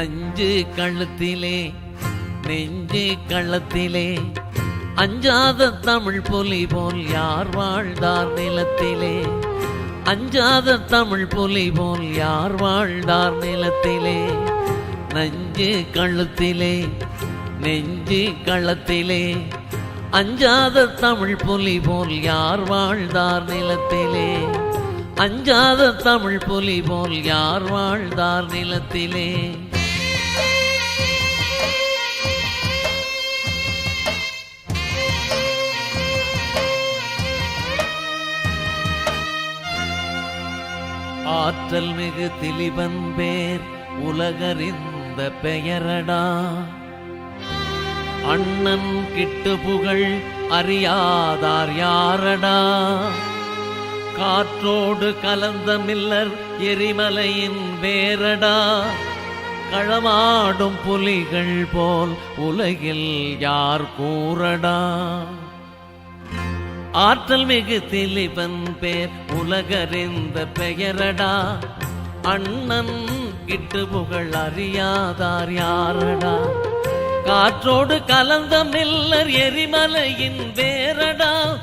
அஞ்சு கழுத்திலே நெஞ்சு கள்ளத்திலே அஞ்சாத தமிழ் புலி போல் யார் வாழ்ந்தார் நிலத்திலே? அஞ்சாத தமிழ் புலி போல் யார் வாழ்ந்தார் நிலத்திலே? நஞ்சு கழுத்திலே நெஞ்சு கள்ளத்திலே அஞ்சாத தமிழ் புலி போல் யார் வாழ்ந்தார் நிலத்திலே? அஞ்சாத தமிழ் புலி போல் யார் வாழ்ந்தார் நிலத்திலே? ஆற்றல் மிகு திலிபன் பேர் உலகறிந்த பெயரடா. அண்ணன் கிட்டு புகழ் அறியாதார் யாரடா. காற்றோடு கலந்த மில்லர் எரிமலையின் வேரடா. களமாடும் புலிகள் போல் உலகில் யார் கூறடா. ஆற்றல் மிகு திலிபன் பேர் உலகறிந்த பெயரடா. அண்ணன் கிட்டு புகழ் அறியாதார் யாரடா. காற்றோடு கலந்த மில்லர் எரிமலையின் வேரடா.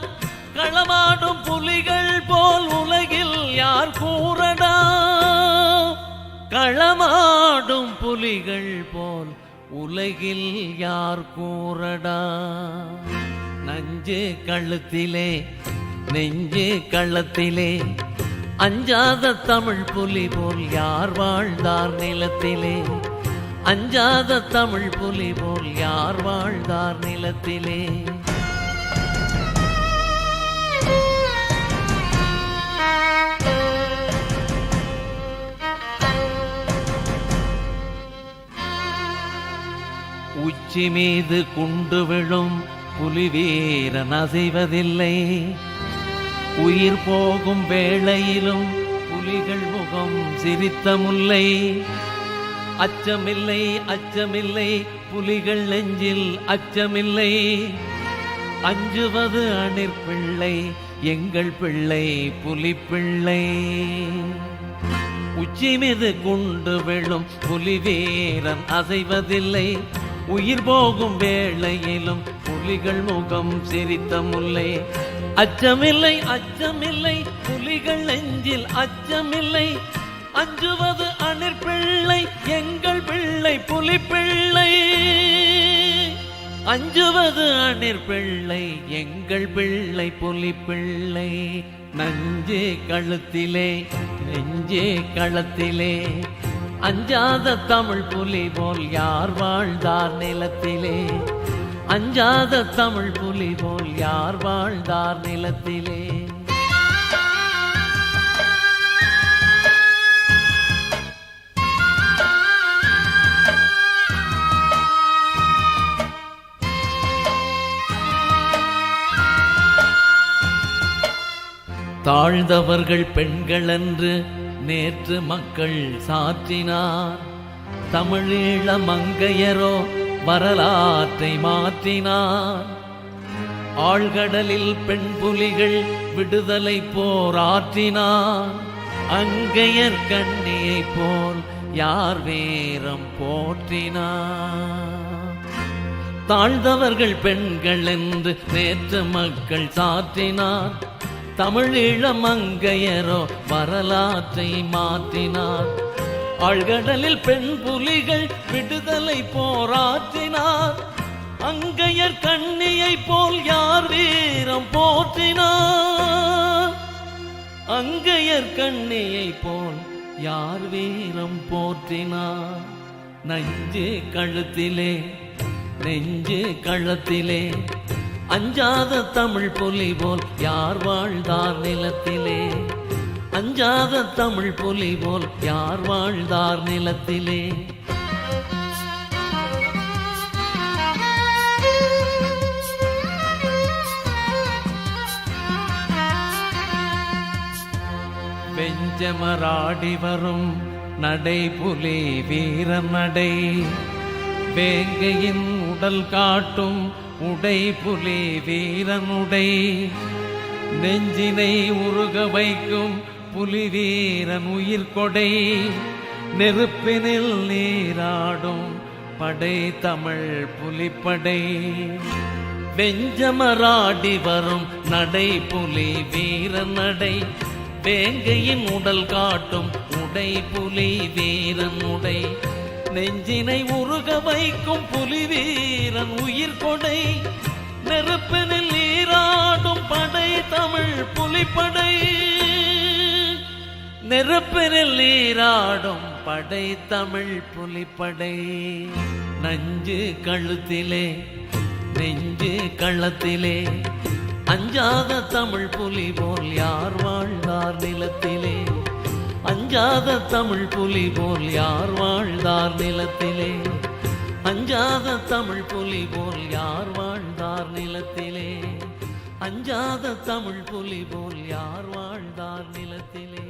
களமாடும் புலிகள் போல் உலகில் யார் கூறடா. களமாடும் புலிகள் போல் உலகில் யார் கூறடா. நஞ்சு கழுத்திலே நெஞ்சு கள்ளத்திலே அஞ்சாத தமிழ் புலி போல் யார் வாழ்ந்தார் நிலத்திலே? அஞ்சாத தமிழ் புலி போல் யார் வாழ்ந்தார் நிலத்திலே? உச்சி மீது குண்டு விழும் புலிவீரன் அசைவதில்லை. உயிர் போகும் வேளையிலும் புலிகள் முகம் சிரித்த முல்லை. அச்சமில்லை அச்சமில்லை புலிகள் நெஞ்சில் அச்சமில்லை. அஞ்சுவது அணிற் பிள்ளை எங்கள் பிள்ளை புலிப்பிள்ளை உச்சி மீது குண்டு விழும் புலி வீரன் அசைவதில்லை. உயிர் போகும் வேளையிலும் புலிகள் முகம் சிரித்த முல்லை. அச்சமில்லை அச்சமில்லை புலிகள் நெஞ்சில் அச்சமில்லை. அஞ்சுவது அணிர் பிள்ளை எங்கள் பிள்ளை புலி பிள்ளை. அஞ்சுவது அணிர் பிள்ளை எங்கள் பிள்ளை புலி பிள்ளை. நஞ்சே கழுத்திலே நெஞ்சே களத்திலே அஞ்சாத தமிழ் புலி போல் யார் வாழ்ந்தார் நிலத்திலே? அஞ்சாத தமிழ் புலி போல் யார் வாழ்ந்தார் நிலத்திலே? தாழ்ந்தவர்கள் பெண்கள் என்று நேற்று மக்கள் சாற்றினார். தமிழீழ மங்கையரோ வரலாற்றை மாற்றினார் ஆழ்கடலில் பெண் புலிகள் விடுதலை போராற்றினான். அங்கையர் கண்ணியை போல் யார் வேரம் போற்றினார் தாழ்ந்தவர்கள் பெண்கள் என்று நேற்று மக்கள் சாற்றினார். தமிழீழ மங்கையரோ வரலாற்றை மாற்றினார். ஆழ்கடலில் பெண் புலிகள் விடுதலை போராற்றினார். அங்கையர் கண்ணியை போல் யார் வீரம் போற்றினார்? அங்கையர் கண்ணியை போல் யார் வீரம் போற்றினார்? நஞ்சு கழுத்திலே நெஞ்சு கழுத்திலே அஞ்சாத தமிழ் புலி போல் யார் வாழ்ந்தார் நிலத்திலே? அஞ்சாத தமிழ் புலி போல் யார் வாழ்ந்தார் நிலத்திலே? பெஞ்சமராடி வரும் நடை புலி வீர நடை. வேங்கையின் உடல் காட்டும் உடை புலி வீரனுடை நெஞ்சினை உருக வைக்கும் புலி வீரன் உயிர் கொடை. நெருப்பினில் நீராடும் படை தமிழ் புலிப்படை. வெஞ்சமராடி வரும் நடை புலி வீர நடை. வேங்கையின் உடல் காட்டும் உடை புலி வீரன் உடை. நெஞ்சினை உருக வைக்கும் புலி வீரன் உயிர் கொடை. நெருப்பினில் நீராடும் படை தமிழ் புலிப்படை. நெருப்பினில் நீராடும் படை தமிழ் புலிப்படை. நஞ்சு கழுத்திலே நெஞ்சு களத்திலே அஞ்சாத தமிழ் புலி போல் யார் வாழ்ந்தார் நிலத்திலே. அஞ்சாத தமிழ் புலி போல் யார் வாழ்ந்தார் நிலத்திலே. அஞ்சாத தமிழ் புலி போல் யார் வாழ்ந்தார் நிலத்திலே. அஞ்சாத தமிழ் புலி போல் யார் வாழ்ந்தார் நிலத்திலே.